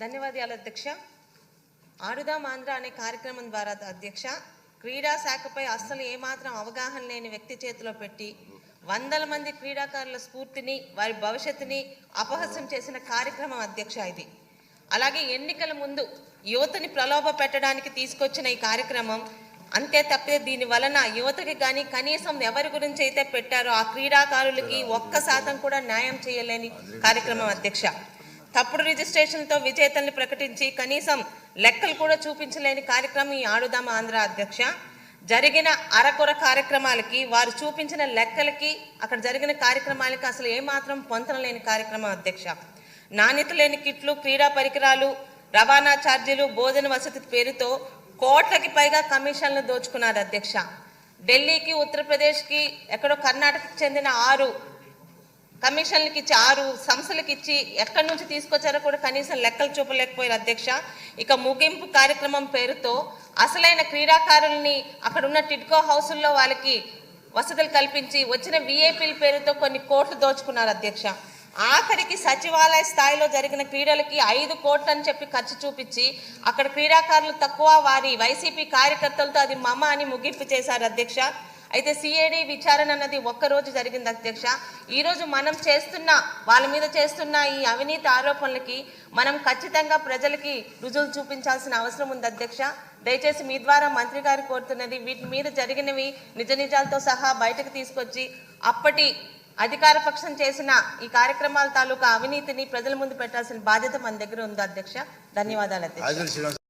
ధన్యవాదాలు అధ్యక్ష. ఆడుదాం ఆంధ్ర అనే కార్యక్రమం ద్వారా అధ్యక్ష. క్రీడా శాఖపై అస్సలు ఏమాత్రం అవగాహన లేని వ్యక్తి చేతిలో పెట్టి వందల మంది క్రీడాకారుల స్ఫూర్తిని వారి భవిష్యత్తుని అపహస్యం చేసిన కార్యక్రమం అధ్యక్ష ఇది. అలాగే ఎన్నికల ముందు యువతని ప్రలోభ పెట్టడానికి తీసుకొచ్చిన ఈ కార్యక్రమం అంతే తప్పితే దీని వలన యువతకి కానీ కనీసం ఎవరి గురించి అయితే పెట్టారో ఆ క్రీడాకారులకి ఒక్క శాతం కూడా న్యాయం చేయలేని కార్యక్రమం అధ్యక్ష. తప్పుడు రిజిస్ట్రేషన్తో విజేతల్ని ప్రకటించి కనీసం లెక్కలు కూడా చూపించలేని కార్యక్రమం ఈ ఆడుదామ ఆంధ్ర అధ్యక్ష. జరిగిన అరకొర కార్యక్రమాలకి వారు చూపించిన లెక్కలకి అక్కడ జరిగిన కార్యక్రమాలకి అసలు ఏమాత్రం పొంతన లేని కార్యక్రమం అధ్యక్ష. నాణ్యత లేని కిట్లు క్రీడా పరికరాలు రవాణా ఛార్జీలు భోజన వసతి పేరుతో కోట్లకి పైగా కమిషన్లు దోచుకున్నారు అధ్యక్ష. ఢిల్లీకి ఉత్తరప్రదేశ్కి ఎక్కడో కర్ణాటకకి చెందిన ఆరు కమిషన్లకి ఇచ్చి ఆరు సంస్థలకు ఇచ్చి ఎక్కడి నుంచి తీసుకొచ్చారో కూడా కనీసం లెక్కలు చూపలేకపోయారు అధ్యక్ష. ఇక ముగింపు కార్యక్రమం పేరుతో అసలైన క్రీడాకారుల్ని అక్కడ ఉన్న టిడ్కో హౌసుల్లో వాళ్ళకి వసతులు కల్పించి వచ్చిన విఐపీల పేరుతో కొన్ని కోట్లు దోచుకున్నారు అధ్యక్ష. ఆఖరికి సచివాలయ స్థాయిలో జరిగిన క్రీడలకి ఐదు కోట్లు అని చెప్పి ఖర్చు చూపించి అక్కడ క్రీడాకారులు తక్కువ వారి వైసీపీ కార్యకర్తలతో అది మమ అని ముగింపు చేశారు అధ్యక్ష. అయితే సిఐడి విచారణ అన్నది ఒక్కరోజు జరిగింది అధ్యక్ష. ఈరోజు మనం చేస్తున్న వాళ్ళ మీద చేస్తున్న ఈ అవినీతి ఆరోపణలకి మనం ఖచ్చితంగా ప్రజలకి రుజువులు చూపించాల్సిన అవసరం ఉంది అధ్యక్ష. దయచేసి మీ ద్వారా మంత్రి గారు కోరుతున్నది వీటి మీద జరిగినవి నిజ నిజాలతో సహా బయటకు తీసుకొచ్చి అప్పటి అధికార పక్షం చేసిన ఈ కార్యక్రమాల తాలూకా అవినీతిని ప్రజల ముందు పెట్టాల్సిన బాధ్యత మన దగ్గర ఉంది అధ్యక్ష. ధన్యవాదాలు అధ్యక్ష.